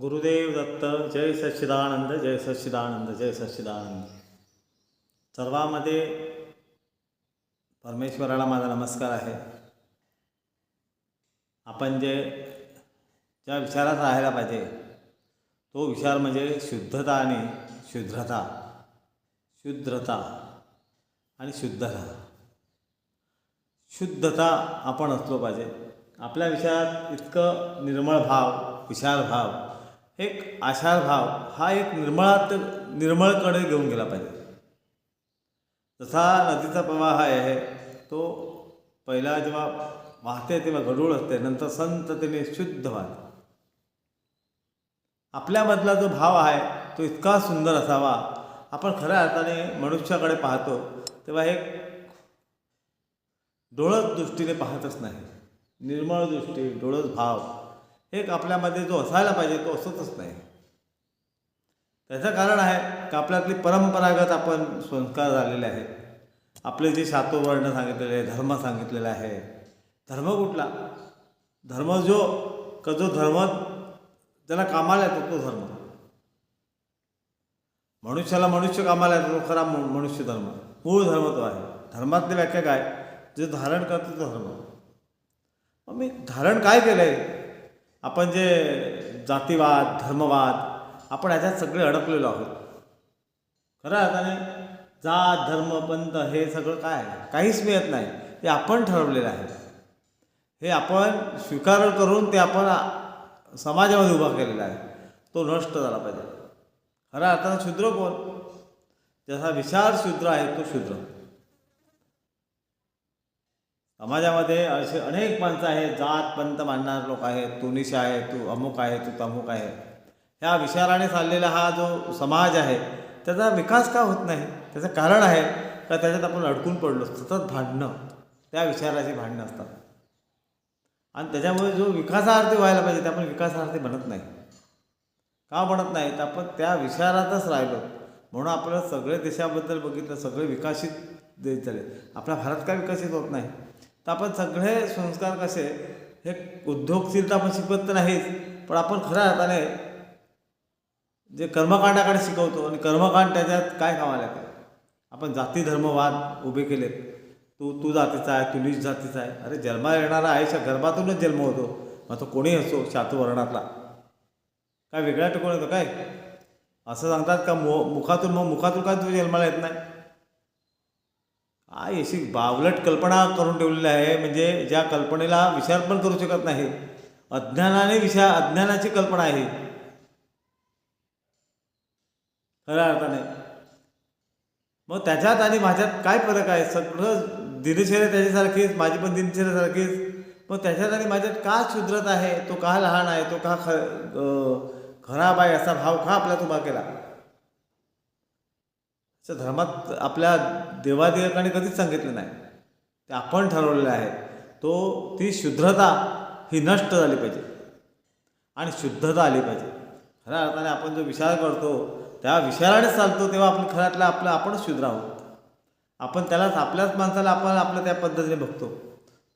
गुरुदेव दत्त जय सच्चिदानंद जय सच्चिदानंद जय सच्चिदानंद. सर्वामध्ये परमेश्वराला माझा नमस्कार आहे. आपण जे ज्या विचारात राहायला पाहिजे तो विचार म्हणजे शुद्धता आणि शुद्रता शुद्रता आणि शुद्धता. शुद्धता आपण असलो पाहिजे. आपल्या विषयात इतकं निर्मळ भाव विशाल भाव एक आषाढ भाव हा एक निर्मळात निर्मळकडे घेऊन गेला पाहिजे. जसा नदीचा प्रवाह आहे तो पहिला जेव्हा वाहते तेव्हा गडूळ असते नंतर संततेने शुद्ध वाहते आपल्यामधला जो भाव आहे तो इतका सुंदर असावा. आपण खऱ्या अर्थाने मनुष्याकडे पाहतो तेव्हा एक डोळस दृष्टीने पाहतच नाही. निर्मळ दृष्टी डोळस भाव. एक आपल्यामध्ये जो असायला पाहिजे तो असतच नाही. त्याचं कारण आहे की आपल्यातली परंपरागत आपण संस्कार झालेले आहेत. आपले जे शातोवर्ण सांगितलेले आहे धर्म सांगितलेला आहे धर्म कुठला? धर्म जो का जो धर्म ज्याला कामाला येतो तो धर्म. मनुष्याला मनुष्य कामाला येतो तो खरा मनुष्य धर्म. मूळ धर्म तो आहे. धर्मातली व्याख्या काय? जे धारण करतो तो धर्म. मग मी धारण काय केलं आहे आपण जे जातीवाद धर्मवाद आपण ह्याच्यात सगळे अडकलेलो आहोत. खरं अर्थाने जात धर्म पंथ हे सगळं काय आहे? काहीच मिळत नाही. हे आपण ठरवलेलं आहे. हे आपण स्वीकार करून ते आपण समाजामध्ये उभा केलेला आहे. तो नष्ट झाला पाहिजे. खरं अर्थानं शूद्र कोण? जसा विशाल शूद्र आहे तो शूद्र. समाजामध्ये असे अनेक माणसं आहेत जात पंत मानणारे लोक आहेत तू निशा आहे तू अमुक आहे तू तमुक आहे. ह्या विचाराने चाललेला हा जो समाज आहे त्याचा विकास का होत नाही? त्याचं कारण आहे का त्याच्यात आपण अडकून पडलो? सतत भांडणं त्या विचाराची भांडणं असतात. आणि त्याच्यामुळे जो विकासार्थी व्हायला पाहिजे ते आपण विकासार्थी बनत नाही. का बनत नाही? तर आपण त्या विचारातच राहिलो. म्हणून आपल्याला सगळे देशाबद्दल बघितलं सगळे विकसित देश झाले. आपला भारत का विकसित होत नाही? तर आपण सगळे संस्कार कसे? हे उद्योगशीलता आपण शिकवत तर नाहीच पण आपण खऱ्या अर्थाने जे कर्मकांडाकडे शिकवतो आणि कर्मकांड त्याच्यात काय कामाला येतं? आपण जाती धर्मवाद उभे केलेत. तू तू जातीचा आहे तू जातीचा आहे. अरे जन्माला येणारा आयुष्य गर्भातूनच जन्म होतो. मग तो कोणी असो शातुवर्णातला काय वेगळ्या टिकून येतो काय? असं सांगतात का मो मुखातून मग मुखातून काय तुझ्या जन्माला येत नाही? अशी बावलट कल्पना करून ठेवलेली आहे. म्हणजे ज्या कल्पनेला विचार पण करू शकत नाही. अज्ञानाने विचार अज्ञानाची कल्पना आहे. खऱ्या अर्थाने. मग त्याच्यात आणि माझ्यात काय फरक आहे? सगळं दिनचर्या त्याच्यासारखीच माझी पण दिनचर्यासारखीच मग त्याच्यात आणि माझ्यात का सुधरत आहे? तो का लहान आहे? तो का ख खराब आहे? असा भाव का आपल्या तुम्हा केला? असं धर्मात आपल्या देवादेवकाने कधीच सांगितलं नाही. ते आपण ठरवलेलं आहे. तो ती शुद्रता ही नष्ट झाली पाहिजे. आणि शुद्धता आली पाहिजे. खऱ्या अर्थाने आपण जो विचार करतो त्या विचाराने चालतो तेव्हा आपण खऱ्यातला आपलं आपणच शुद्र आहोत. आपण त्यालाच आपल्याच माणसाला आपण आपल्या त्या पद्धतीने बघतो.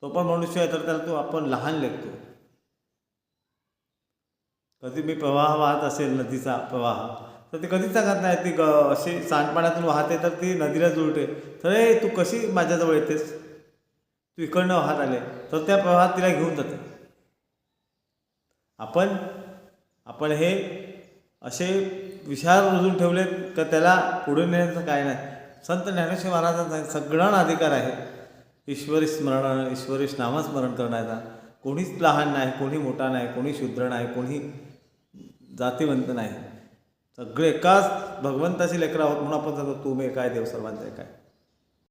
तो पण मनुष्य आहे तर त्याला तो आपण लहान लेखतो. कधी मी प्रवाह वाहत असेल नदीचा प्रवाह. तर ते कधीच सांगत नाही ती ग अशी सांडपाण्यातून वाहते तर ती नदीला जुळते तर ए तू कशी माझ्याजवळ येतेस? तू इकडनं वाहत आले तर त्या प्रवाहात तिला घेऊन जाते. आपण आपण हे असे विचार रुजून ठेवलेत तर त्याला पुढे नेण्याचं काय नाही. संत ज्ञानेश्वर महाराजांचा सगळ्यांना अधिकार आहे. ईश्वरी स्मरण ईश्वरी नामस्मरण करण्याचा. कोणीच लहान नाही कोणी मोठा नाही कोणी शूद्र नाही कोणी जातीवंत नाही. सगळे एकाच भगवंताची लेकरं आहोत म्हणून आपण सांगतो तू मे काय देव सर्वांचे काय